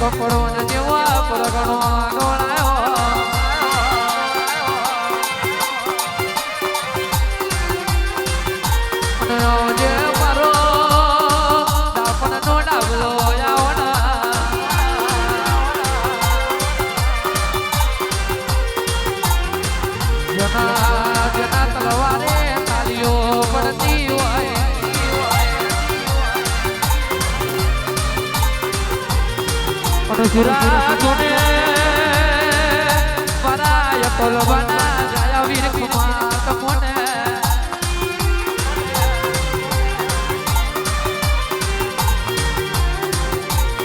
કપડો ને જેવા પરગણો ડોળાયો ગુજરાતોને પરાય તલવાના જાય વીર કુમાર તમોને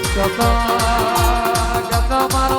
ટકો ટકો મારો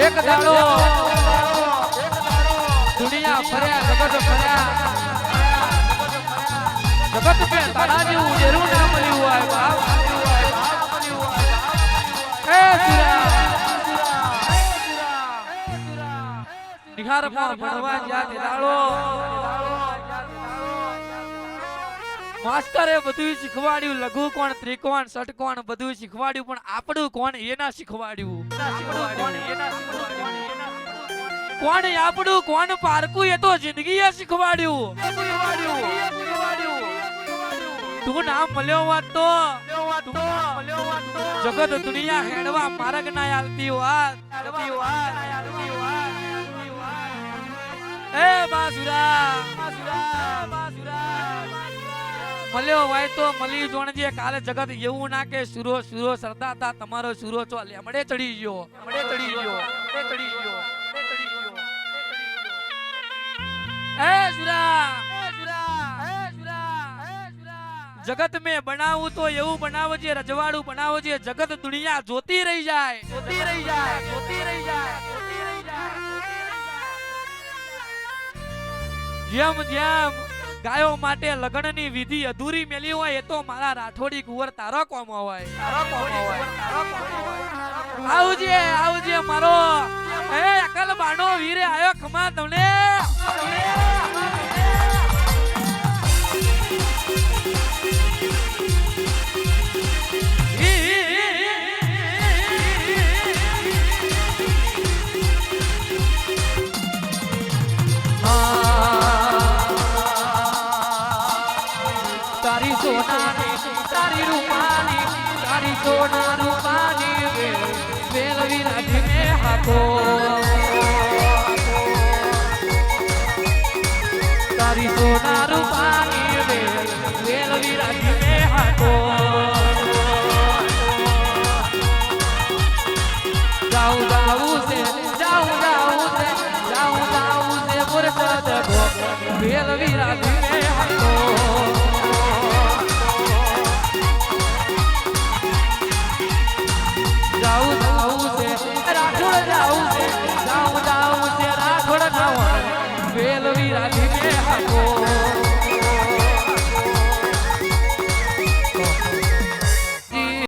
એક દાડો દુનિયા ફર્યા જગત ફર્યા. જગત પે તારા જેવું ડેરું ના મળ્યું હોય બાપ એ સિરા નિહારમાં ભણવા જ્યાં તે દાડો બધું શીખવાડ્યું, લઘુ કોણ, ત્રિકોણ, ષટકોણ બધું શીખવાડ્યું, પણ આપણું કોણ એ ના શીખવાડ્યું. કોણ આપણું, કોણ પારકું એ તો જિંદગીએ શીખવાડ્યું. તું નામ મળ્યો વાત તો. જગત દુનિયા હેડવા માર્ગ ના આલતી વાત એ બાસુરા. મળ્યો હોય તો મળી જોણજે કાલે જગત એવું ના કે સુરો સુરો સરદા હતા તમારો સુરો ચો લેમડે ચડી ગયો. લેમડે ચડી ગયો. લેમડે ચડી ગયો. જગત મેં બનાવું તો એવું બનાવજે રજવાડું બનાવજે જગત દુનિયા જોતી રહી જાય. જોતી રહી જાય જોતી રહી જાય જોતી રહી જાય જેમ જેમ ગાયો માટે લગ્નની વિધિ અધૂરી મેલી હોય એ તો મારા રાઠોડી કુંવર તારા કોમ હોય. તારો કોમ હોય આવજે આવજે મારો. એ અકલ બાનો વીરે આયો ખમા તમને તારી રૂપાની, તારી સોના રૂપાની મેળવી રાખીને હાથો તારી સોના રૂપાની મેળવી રાખીને હાથો જાઉં જાઉં છે, જાઉં જાઉં છે, જાઉં જાઉં છે પુરસદ મેળવી રાખી વેલવી રાજી બે હાકો